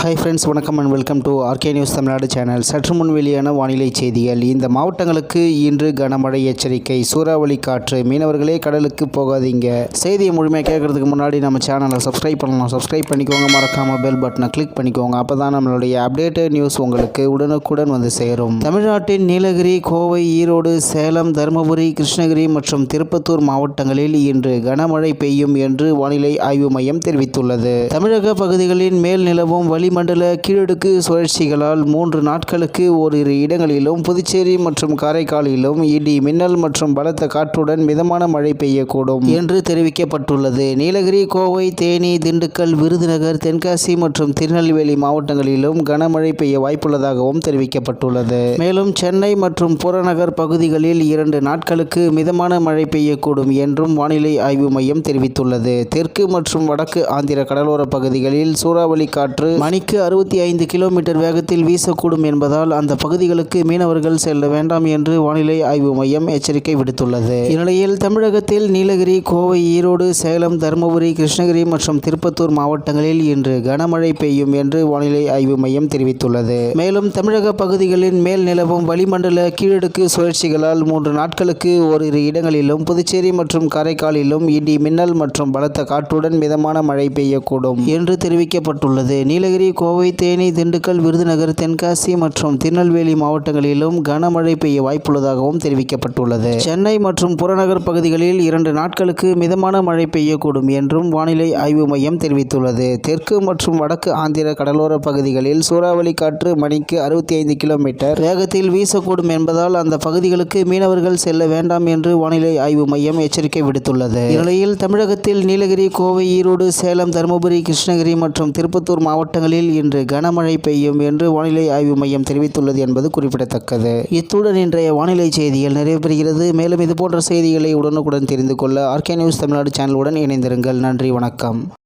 Hi friends வணக்கம் and welcome to R K news Tamil Nadu channel சற்று முன் வெளியான வானிலை செய்திகள். இந்த மாவட்டங்களுக்கு இன்று கனமழை எச்சரிக்கை. சூறாவளி காற்று. மீனவர்களே கடலுக்கு போகாதீங்க. செய்தியை முழுமையாக கேட்கறதுக்கு முன்னாடி நம்ம சேனலை சப்ஸ்கிரைப் பண்ணலாம். சப்ஸ்கிரைப் பண்ணிக்கோங்க. மறக்காம பெல் பட்டனை கிளிக் பண்ணிக்கோங்க. அப்போ தான் நம்மளுடைய அப்டேட்டட் நியூஸ் உங்களுக்கு உடனுக்குடன் வந்து சேரும். தமிழ்நாட்டின் நீலகிரி கோவை ஈரோடு சேலம் தருமபுரி கிருஷ்ணகிரி மற்றும் திருப்பத்தூர் மாவட்டங்களில் இன்று கனமழை பெய்யும் என்று வானிலை ஆய்வு மையம் தெரிவித்துள்ளது. தமிழக பகுதிகளின் மேல் நிலவும் வளிமண்டல கீழடுக்கு சுழற்சிகளால் மூன்று நாட்களுக்கு ஓரிரு இடங்களிலும் புதுச்சேரி மற்றும் காரைக்காலிலும் இடி மின்னல் மற்றும் பலத்த காற்றுடன் மிதமான மழை பெய்யக்கூடும் என்று தெரிவிக்கப்பட்டுள்ளது. நீலகிரி கோவை தேனி திண்டுக்கல் விருதுநகர் தென்காசி மற்றும் திருநெல்வேலி மாவட்டங்களிலும் கனமழை பெய்ய வாய்ப்புள்ளதாகவும் தெரிவிக்கப்பட்டுள்ளது. மேலும் சென்னை மற்றும் புறநகர் பகுதிகளில் இரண்டு நாட்களுக்கு மிதமான மழை பெய்யக்கூடும் என்றும் வானிலை ஆய்வு மையம் தெரிவித்துள்ளது. தெற்கு மற்றும் வடக்கு ஆந்திர கடலோர பகுதிகளில் சூறாவளி காற்று மணிக்கு அறுபத்தி ஐந்து கிலோமீட்டர் வேகத்தில் வீசக்கூடும் என்பதால் அந்த பகுதிகளுக்கு மீனவர்கள் செல்ல வேண்டாம் என்று வானிலை ஆய்வு மையம் எச்சரிக்கை விடுத்துள்ளது. இந்நிலையில் தமிழகத்தில் நீலகிரி கோவை ஈரோடு சேலம் தருமபுரி கிருஷ்ணகிரி மற்றும் திருப்பத்தூர் மாவட்டங்களில் இன்று கனமழை பெய்யும் என்று வானிலை ஆய்வு மையம் தெரிவித்துள்ளது. மேலும் தமிழக பகுதிகளின் மேல் நிலவும் வளிமண்டல கீழடுக்கு சுழற்சிகளால் மூன்று நாட்களுக்கு ஓரிரு இடங்களிலும் புதுச்சேரி மற்றும் காரைக்காலிலும் இடி மின்னல் மற்றும் பலத்த காற்றுடன் மிதமான மழை பெய்யக்கூடும் என்று தெரிவிக்கப்பட்டுள்ளது. நீலகிரி கோவை தேனி திண்டுக்கல் விருதுநகர் தென்காசி மற்றும் திருநெல்வேலி மாவட்டங்களிலும் கனமழை பெய்ய வாய்ப்புள்ளதாகவும் தெரிவிக்கப்பட்டுள்ளது. சென்னை மற்றும் புறநகர் பகுதிகளில் இரண்டு நாட்களுக்கு மிதமான மழை பெய்யக்கூடும் என்றும் வானிலை ஆய்வு மையம் தெரிவித்துள்ளது. தெற்கு மற்றும் வடக்கு ஆந்திர கடலோர பகுதிகளில் சூறாவளி காற்று மணிக்கு அறுபத்தி ஐந்து கிலோமீட்டர். வேகத்தில் வீசக்கூடும் என்பதால் அந்த பகுதிகளுக்கு மீனவர்கள் செல்ல வேண்டாம் என்று வானிலை ஆய்வு மையம் எச்சரிக்கை விடுத்துள்ளது. இந்நிலையில் தமிழகத்தில் நீலகிரி கோவை ஈரோடு சேலம் தருமபுரி கிருஷ்ணகிரி மற்றும் திருப்பத்தூர் மாவட்டங்களில் இன்று கனமழை பெய்யும் என்று வானிலை ஆய்வு மையம் தெரிவித்துள்ளது என்பது குறிப்பிடத்தக்கது. இத்துடன் இன்றைய வானிலை செய்திகள் நிறைவு பெறுகிறது மேலும் இதுபோன்ற செய்திகளை உடனுக்குடன் தெரிந்து கொள்ள ஆர்கே நியூஸ் தமிழ்நாடு சேனலுடன் இணைந்திருங்கள். நன்றி வணக்கம்.